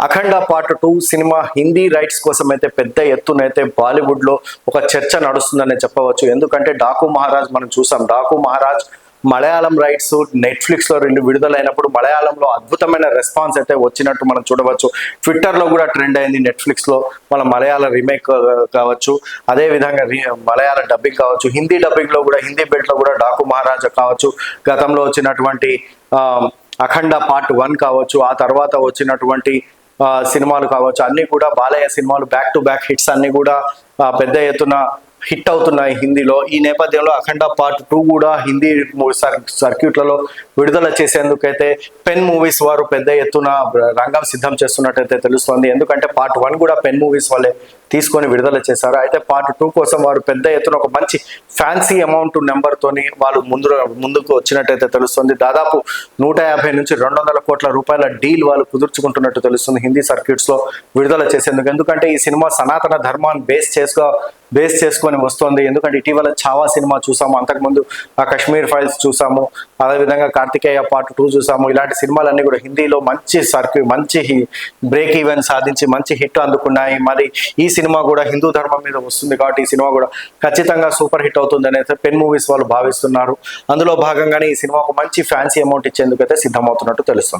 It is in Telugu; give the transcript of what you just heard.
Akhanda part two cinema Hindi rights కోసం అయితే పెద్ద ఎత్తునైతే బాలీవుడ్లో ఒక చర్చ నడుస్తుందని చెప్పవచ్చు. ఎందుకంటే డాకు మహారాజ్ మనం చూసాం. డాకు మహారాజ్ మలయాళం రైట్స్ నెట్ఫ్లిక్స్లో రెండు విడుదలైనప్పుడు మలయాళంలో అద్భుతమైన రెస్పాన్స్ అయితే వచ్చినట్టు మనం చూడవచ్చు. ట్విట్టర్లో కూడా ట్రెండ్ అయింది. నెట్ఫ్లిక్స్లో మన మలయాళ రీమేక్ కావచ్చు. అదే విధంగా రీ- మలయాళ డబ్బింగ్ కావచ్చు. హిందీ డబ్బింగ్లో కూడా హిందీ బెల్ట్లో కూడా డాకు మహారాజా కావచ్చు. గతంలో వచ్చినటువంటి అఖండ పార్ట్ వన్ కావచ్చు. ఆ తర్వాత వచ్చినటువంటి సినిమాలు కావచ్చు అన్ని కూడా బాలయ్య సినిమాలు బ్యాక్ టు బ్యాక్ హిట్స్ అన్ని కూడా పెద్ద ఎత్తున హిట్ అవుతున్నాయి హిందీలో. ఈ నేపథ్యంలో అఖండ పార్ట్ టూ కూడా హిందీ సర్- సర్క్యూట్లలో విడుదల చేసేందుకైతే పెన్ మూవీస్ వారు పెద్ద ఎత్తున రంగం సిద్ధం చేస్తున్నట్టయితే తెలుస్తోంది. ఎందుకంటే పార్ట్ వన్ కూడా పెన్ మూవీస్ వాళ్ళే తీసుకొని విడుదల చేశారు. అయితే పార్ట్ టూ కోసం వారు పెద్ద ఎత్తున ఒక మంచి ఫ్యాన్సీ అమౌంట్ నెంబర్తోని వాళ్ళు ముందు ముందుకు వచ్చినట్టయితే తెలుస్తుంది. దాదాపు నూట యాభై నుంచి రెండు వందల కోట్ల రూపాయల డీల్ వాళ్ళు కుదుర్చుకుంటున్నట్టు తెలుస్తుంది హిందీ సర్క్యూట్స్లో విడుదల చేసేందుకు. ఎందుకంటే ఈ సినిమా సనాతన ధర్మాన్ని బేస్ చేసుకో బేస్ చేసుకొని వస్తుంది. ఎందుకంటే ఇటీవల చావా సినిమా చూసాము. అంతకుముందు ఆ కశ్మీర్ ఫైల్స్ చూసాము. అదేవిధంగా కార్తికేయ పార్ట్ టూ చూసాము. ఇలాంటి సినిమాలన్నీ కూడా హిందీలో మంచి సర్క్యూ మంచి బ్రేక్ ఈవెన్ సాధించి మంచి హిట్ అందుకున్నాయి. మరి ఈ సినిమా కూడా హిందూ ధర్మం మీద వస్తుంది కాబట్టి ఈ సినిమా కూడా ఖచ్చితంగా సూపర్ హిట్ అవుతుంది అనేది పెన్ మూవీస్ వాళ్ళు భావిస్తున్నారు. అందులో భాగంగానే ఈ సినిమాకు మంచి ఫ్యాన్సీ అమౌంట్ ఇచ్చేందుకు అయితే సిద్ధమవుతున్నట్టు తెలుస్తుంది.